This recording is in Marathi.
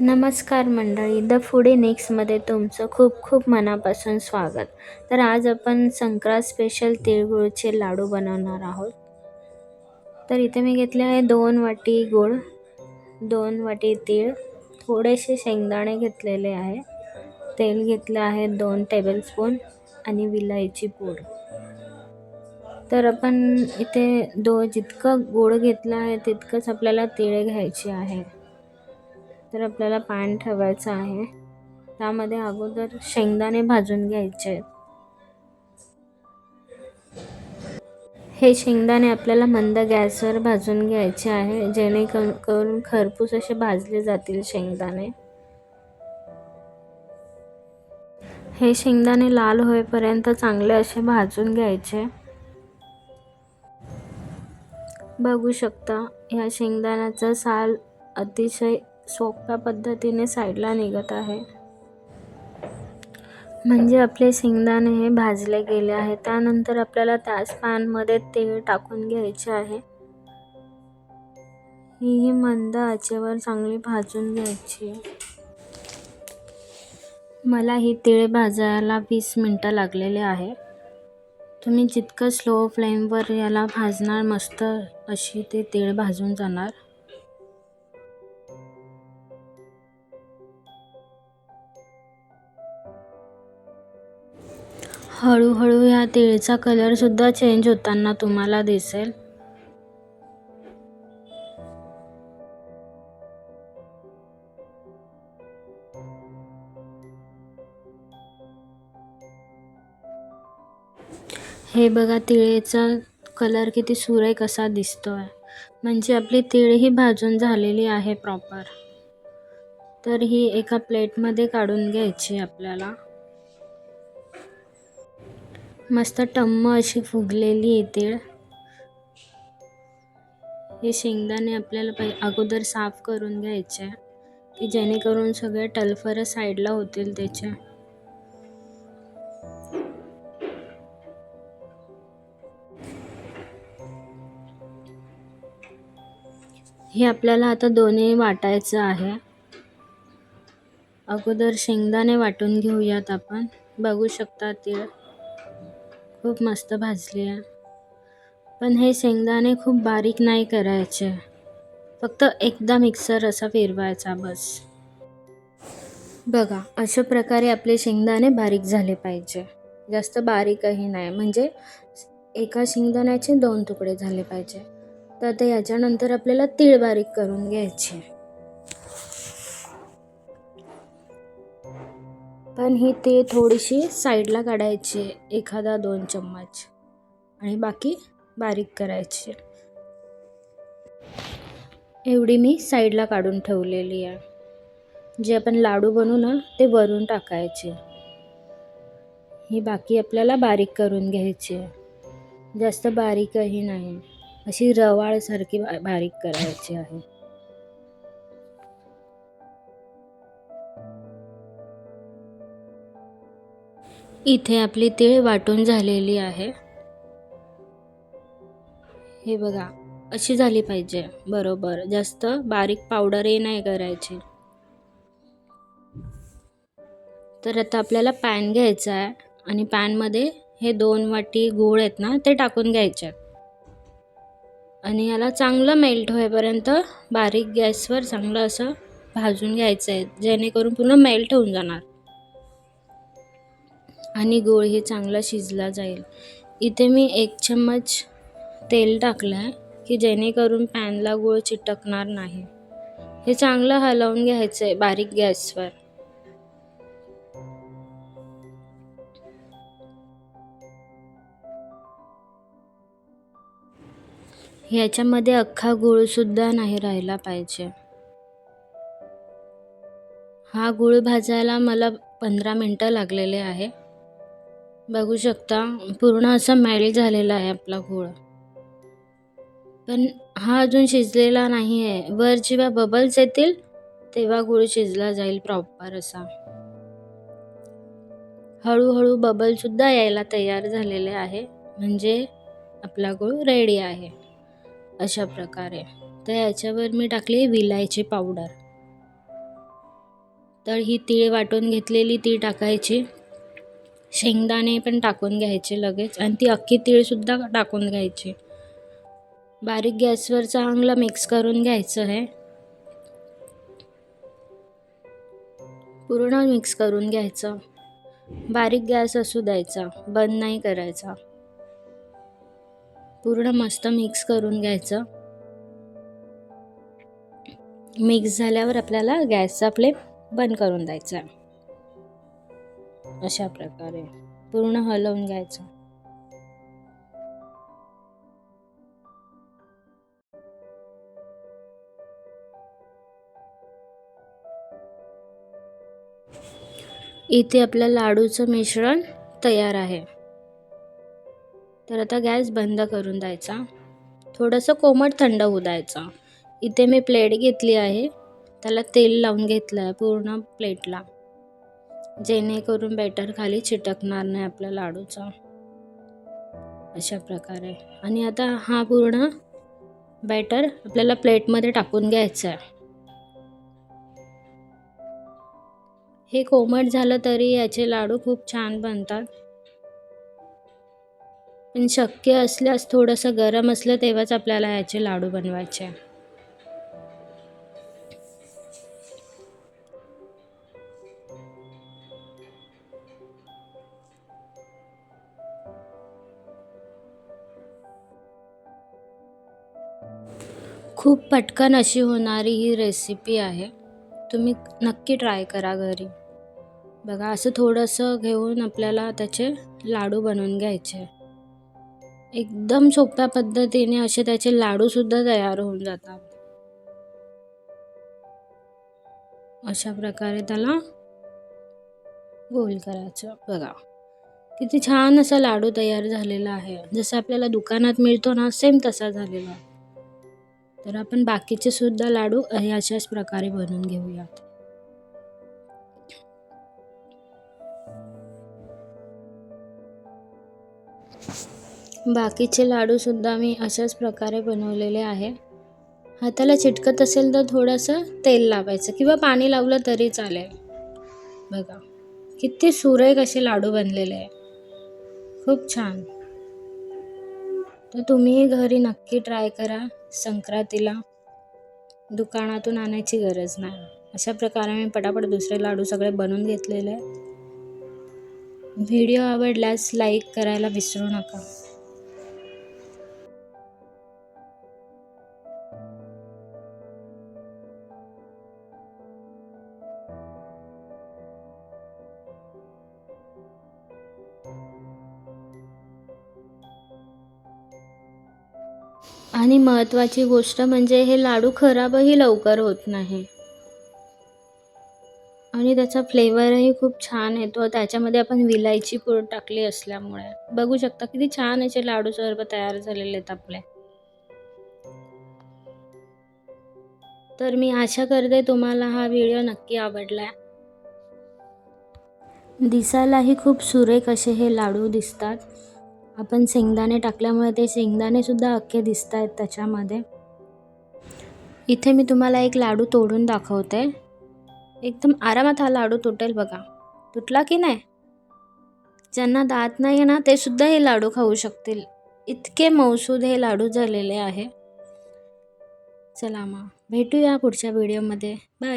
नमस्कार मंडळी द फुडे नेक्स्टमध्ये तुमचं खूप खूप मनापासून स्वागत. तर आज आपण संक्रांत स्पेशल तिळगुळचे लाडू बनवणार आहोत. तर इथे मी घेतले आहे दोन वाटी गूळ दोन वाटी तीळ थोडेसे शेंगदाणे घेतलेले आहे. तेल घेतलं आहे दोन टेबलस्पून आणि विलायची पूड. तर आपण इथे दो जितकं गूळ घेतलं आहे तितकंच आपल्याला तिळ घ्यायची आहे. तर आपल्याला पॅन ठेवायचं आहे. त्यामध्ये अगोदर शेंगदाणे भाजून घ्यायचे. हे शेंगदाणे आपल्याला मंद गॅसवर भाजून घ्यायचे आहे. जेणेकरून करून खरपूस असे भाजले जातील शेंगदाणे. हे शेंगदाणे लाल होईपर्यंत चांगले असे भाजून घ्यायचे. बघू शकता ह्या शेंगदाण्याचा साल अतिशय सोप्या पद्धतीने साईडला निघत आहे. म्हणजे आपले शेंगदाणे हे भाजले गेले आहे त्यानंतर आपल्याला त्याच पॅनमध्ये तेल टाकून घ्यायचे आहे. ही मंद आचेवर चांगली भाजून घ्यायची. मला ही तीळ भाजायला वीस मिनटं लागलेले आहे. तुम्ही जितकं स्लो फ्लेमवर याला भाजणार मस्त अशी ते तिळ भाजून जाणार. हळूहळू ह्या तिळचा कलरसुद्धा चेंज होताना तुम्हाला दिसेल. हे बघा तिळेचा कलर किती सुरेख असा दिसतो आहे म्हणजे आपली तीळ ही भाजून झालेली आहे प्रॉपर तर ही एका प्लेटमध्ये काढून घ्यायची आपल्याला. मस्त टम्म अशी फुगलेली आहे तीळ. हे शेंगदाणे आपल्याला पहि अगोदर साफ करून घ्यायचे की जेणेकरून सगळे टलफरं साईडला होतील त्याच्या हे आपल्याला आता दोन्ही वाटायचं आहे. अगोदर शेंगदाणे वाटून घेऊयात आपण. बघू शकता तीळ. खूप मस्त भाजली आहे. पण हे शेंगदाणे खूप बारीक नाही करायचे. फक्त एकदा मिक्सर असा फिरवायचा बस. बघा अशा प्रकारे आपले शेंगदाणे बारीक झाले पाहिजे. जास्त बारीकही नाही म्हणजे एका शेंगदाण्याचे दोन तुकडे झाले पाहिजे. तर ते याच्यानंतर आपल्याला तीळ बारीक करून घ्यायचे पण ही ते थोडीशी साईडला काढायची एखादा दोन चम्मच. आणि बाकी बारीक करायची. एवढी मी साईडला काढून ठेवलेली आहे. जे आपण लाडू बनवू ना ते वरून टाकायचे. ही बाकी आपल्याला बारीक करून घ्यायची. आहे जास्त बारीकही नाही. अशी रवाळसारखी बारीक करायची आहे. इथे आपली तीळ वाटून झालेली आहे. हे बघा अशी झाली पाहिजे. बरोबर जास्त बारीक पावडरही नाही करायची. तर आता आपल्याला पॅन घ्यायचा आहे आणि पॅनमध्ये हे दोन वाटी गूळ आहेत ना ते टाकून घ्यायचे. आणि याला चांगलं मेल्ट होईपर्यंत बारीक गॅसवर चांगलं असं भाजून घ्यायचं आहे जेणेकरून पूर्ण मेल्ट होऊन जाणार. आणि गूळ हे चांगला शिजला जाईल. इथे मी एक चम्मच तेल टाकलं आहे की जेणेकरून पॅनला गूळ चिटकणार नाही. हे चांगलं हलवून घ्यायचं आहे बारीक गॅसवर. ह्याच्यामध्ये अख्खा गूळसुद्धा नाही राहिला पाहिजे. हा गूळ भाजायला मला पंधरा मिनटं लागलेले आहे. बघू शकता. पूर्ण असा मेल्ट झालेला आहे आपला गूळ पण हा अजून शिजलेला नाही आहे वर जेव्हा बबल्स येतील तेव्हा गूळ शिजला जाईल प्रॉपर असा. हळूहळू बबलसुद्धा यायला तयार झालेले आहे. म्हणजे आपला गूळ रेडी आहे. अशा प्रकारे. तर याच्यावर मी टाकली विलायची पावडर तर ही तीळ वाटून घेतलेली ती टाकायची. शेंगदाणे पण टाकून घ्यायचे लगेच. आणि ती अख्खी तीळसुद्धा टाकून घ्यायची. बारीक गॅसवर चांगलं मिक्स करून घ्यायचं आहे पूर्ण मिक्स करून घ्यायचं. बारीक गॅस असू द्यायचा बंद नाही करायचा. पूर्ण मस्त मिक्स करून घ्यायचं. मिक्स झाल्यावर आपल्याला गॅसचा फ्लेम बंद करून द्यायचा. अशा प्रकारे पूर्ण हलवून घ्यायचं. इथे आपल्या लाडूचं मिश्रण तयार आहे. तर आता गॅस बंद करून द्यायचा. थोडंसं कोमट थंड होऊ द्यायचा. इथे मी प्लेट घेतली आहे. त्याला तेल लावून घेतलं आहे पूर्ण प्लेटला. जेणेकरून बॅटर खाली चिटकणार नाही आपल्या लाडूचा. अशा प्रकारे. आणि आता हा पूर्ण बॅटर आपल्याला प्लेटमध्ये टाकून घ्यायचा आहे. हे कोमट झालं तरी याचे लाडू खूप छान बनतात. पण शक्य असल्यास थोडंसं गरम असलं तेव्हाच आपल्याला याचे लाडू बनवायचे खूप पटकन अशी होणारी ही रेसिपी आहे. तुम्ही नक्की ट्राय करा घरी. बघा असं थोडंसं घेऊन आपल्याला त्याचे लाडू बनवून घ्यायचे. एकदम सोप्या पद्धतीने असे त्याचे लाडूसुद्धा तयार होऊन जातात. अशा प्रकारे त्याला गोल करायचं. बघा किती छान असा लाडू तयार झालेला आहे. जसं आपल्याला दुकानात मिळतो ना सेम तसा झालेला आहे. तर आपण बाकीचे सुद्धा लाडू अशाच प्रकारे बनवून घेऊयात. बाकीचे लाडूसुद्धा मी अशाच प्रकारे बनवलेले आहे. हाताला चिटकत असेल तर थोडंसं तेल लावायचं किंवा पाणी लावलं तरी चालेल. बघा किती सुरेख असे लाडू बनलेले आहे. खूप छान. तर तुम्ही घरी नक्की ट्राय करा संक्रांतीला. दुकानातून आणायची गरज नाही. अशा प्रकारे मी पटापट दुसरे लाडू सगळे बनवून घेतलेले आहे व्हिडिओ आवडल्यास लाईक करायला विसरू नका. आणि महत्त्वाची गोष्ट म्हणजे हे लाडू खराबही लवकर होत नाही. आणि त्याचा फ्लेवरही खूप छान येतो. त्याच्यामध्ये आपण विलायची पूड टाकली असल्यामुळे. बघू शकता किती छान असे लाडू सर्व तयार झालेले आहेत आपले. तर मी आशा करते तुम्हाला हा व्हिडिओ नक्की आवडला दिसायलाही खूप सुरेख असे हे लाडू दिसतात. आपण शेंगदाणे टाकल्यामुळे ते शेंगदाणेसुद्धा अख्खे दिसत आहेत त्याच्यामध्ये. इथे मी तुम्हाला एक लाडू तोडून दाखवते. एकदम आरामात हा लाडू तुटेल बघा. तुटला की नाही? ज्यांना दात नाही ना ते सुद्धा हे लाडू खाऊ शकतील. इतके मौसूद हे लाडू झालेले आहे. चला मग भेटूया पुढच्या व्हिडिओमध्ये बाय